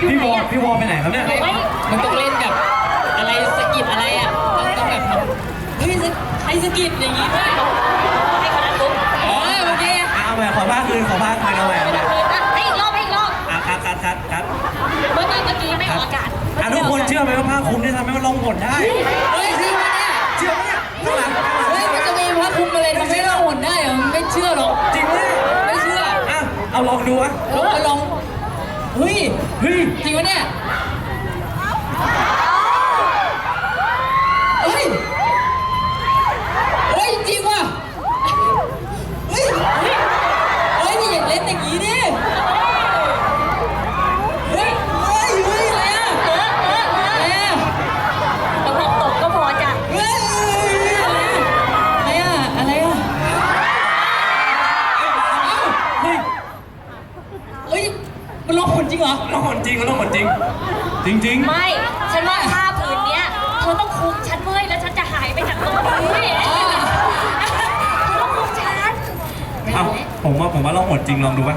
พี่พี่วอลพี่วอลไปไหนครับเนี่ยไม่มันต้องเล่นกับอะไรสะกิดอะไรอะต้องต้องแบบทำเฮ้ยสะใครสะกิดอย่างงี้ด้วยให้คนนั้นลุกอ๋อเมื่อกี้อะเอาไปขอผ้าคืนขอผ้าคืนเอาไปเอาไปให้อีกรอบให้อีกรอบอะคัดคัดคัดคัดเมื่อกี้เมื่อกี้ไม่ออกอากาศอะทุกคนเชื่อไหมว่าผ้าคลุมเนี่ยทำให้มันล่องหนได้เฮ้ยจริงปะเนี่ยเชื่อไหมเนี่ยข้างหลังข้างหลังเฮ้ยมันจะมีพระคุมอะไรทำให้เราหนได้เหรอไม่เชื่อหรอกจริงไหมไม่เชื่ออะเอาลองดูอะลองไปลอง เฮ้ย เฮ้ย จริงปะเนี่ย เฮ้ย เฮ้ย จริงว่ะ เฮ้ย เฮ้ยนี่อย่าเล่นอย่างนี้ดิ เฮ้ย เฮ้ย เฮ้ยอะไรอะเออเออเอออะไรอะแต่พอตกก็พอจ้ะเฮ้ยอะไรอะอะไรอะเฮ้ยเฮ้ย มันล็อกผลจริงเหรอล่องหนจริงล่องหนจริง จริงจริงไม่ ฉันว่าผ้าผืนเนี้ยเธอต้องคุมฉันเว้ยแล้วฉันจะหายไปจากตรงนี้เธอต้องคุมฉันเอ้าผมว่าผมว่าล่องหนจริงลองดูป่ะ